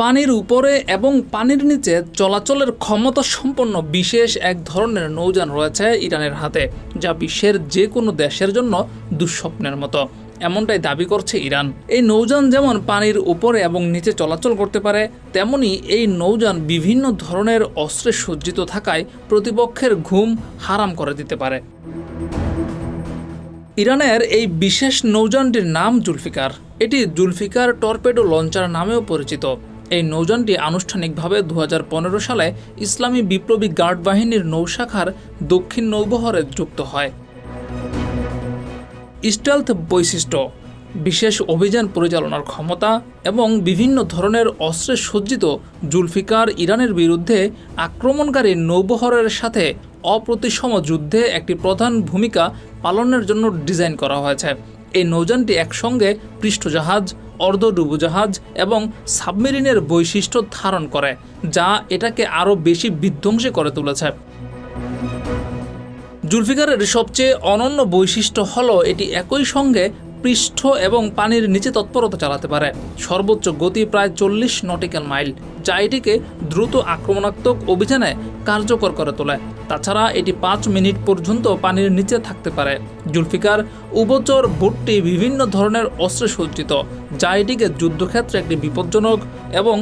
পানির উপরে এবং পানির নিচে চলাচলের ক্ষমতা সম্পন্ন বিশেষ এক ধরনের নৌযান রয়েছে ইরানের হাতে, যা বিশ্বের যে কোনো দেশের জন্য দুঃস্বপ্নের মতো। এমনটাই দাবি করছে ইরান। এই নৌযান যেমন পানির উপরে এবং নিচে চলাচল করতে পারে, তেমনি এই নৌযান বিভিন্ন ধরনের অস্ত্রে সজ্জিত থাকায় প্রতিপক্ষের ঘুম হারাম করে দিতে পারে। ইরানের এই বিশেষ নৌযানটির নাম জুলফিকার। এটি জুলফিকার টর্পেডো লঞ্চার নামেও পরিচিত। এই নৌযানটি আনুষ্ঠানিকভাবে দু হাজার পনেরো সালে ইসলামী বিপ্লবী গার্ড বাহিনীর নৌশাখার দক্ষিণ নৌবহরে যুক্ত হয়। স্টেলথ বৈশিষ্ট্য, বিশেষ অভিযান পরিচালনার ক্ষমতা এবং বিভিন্ন ধরনের অস্ত্রে সজ্জিত জুলফিকার ইরানের বিরুদ্ধে আক্রমণকারী নৌবহরের সাথে অপ্রতিসম যুদ্ধে একটি প্রধান ভূমিকা পালনের জন্য ডিজাইন করা হয়েছে। এই নৌযানটি একসঙ্গে পৃষ্ঠজাহাজ অর্ধ ডুবোজাহাজ এবং সাবমেরিনের বৈশিষ্ট্য ধারণ করে, যা এটাকে আরও বেশি বিধ্বংসী করে তুলেছে। জুলফিকারের সবচেয়ে অনন্য বৈশিষ্ট্য হল এটি একই সঙ্গে পৃষ্ঠ এবং পানির নিচে তৎপরতা চালাতে পারে। সর্বোচ্চ গতি প্রায় চল্লিশ নটিক্যাল মাইল, যা এটিকে দ্রুত আক্রমণাত্মক অভিযানে কার্যকর করে তোলে। তাছাড়া এটি পাঁচ মিনিট পর্যন্ত পানির নিচে থাকতে পারে। জুলফিকার উভচর বোটটি বিভিন্ন ধরনের অস্ত্রে সজ্জিত, যা এটিকে যুদ্ধক্ষেত্রে একটি বিপজ্জনক এবং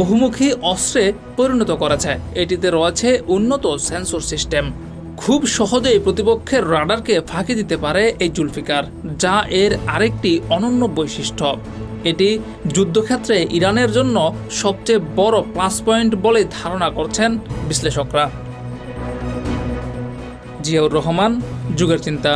বহুমুখী অস্ত্রে পরিণত করেছে। এটিতে রয়েছে উন্নত সেন্সর সিস্টেম। খুব সহজেই প্রতিপক্ষের রাডারকে ফাঁকি দিতে পারে এই জুলফিকার, যা এর আরেকটি অনন্য বৈশিষ্ট্য। এটি যুদ্ধক্ষেত্রে ইরানের জন্য সবচেয়ে বড় প্লাস পয়েন্ট বলে ধারণা করছেন বিশ্লেষকরা। জিয়াউর রহমান, যুগের চিন্তা।